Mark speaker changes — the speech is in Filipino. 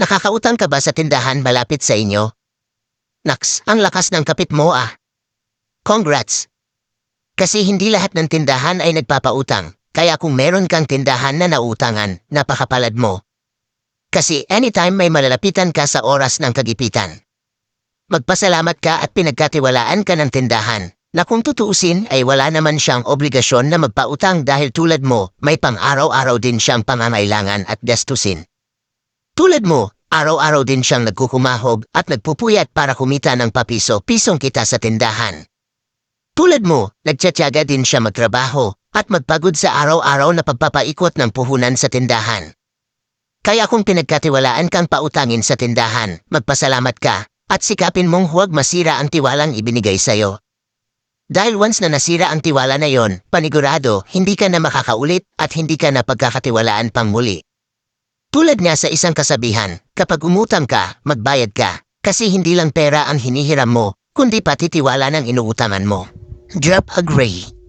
Speaker 1: Nakakautang ka ba sa tindahan malapit sa inyo? Naks, ang lakas ng kapit mo ah. Congrats! Kasi hindi lahat ng tindahan ay nagpapautang, kaya kung meron kang tindahan na nautangan, napakapalad mo. Kasi anytime may malalapitan ka sa oras ng kagipitan. Magpasalamat ka at pinagkatiwalaan ka ng tindahan, na kung tutuusin ay wala naman siyang obligasyon na magpautang dahil tulad mo, may pang-araw-araw din siyang pangangailangan at gastusin. Tulad mo, araw-araw din siyang nagkukumahog at nagpupuyat para kumita ng papiso-pisong kita sa tindahan. Tulad mo, nagtsatsaga din siya magtrabaho at magpagod sa araw-araw na pagpapaikot ng puhunan sa tindahan. Kaya kung pinagkatiwalaan kang pautangin sa tindahan, magpasalamat ka at sikapin mong huwag masira ang tiwalang ibinigay sa'yo. Dahil once na nasira ang tiwala na yon, panigurado, hindi ka na makakaulit at hindi ka na pagkakatiwalaan pang muli. Tulad nga sa isang kasabihan, kapag umutang ka, magbayad ka, kasi hindi lang pera ang hinihiram mo, kundi pati tiwala ng inuutangan mo. Drop agree.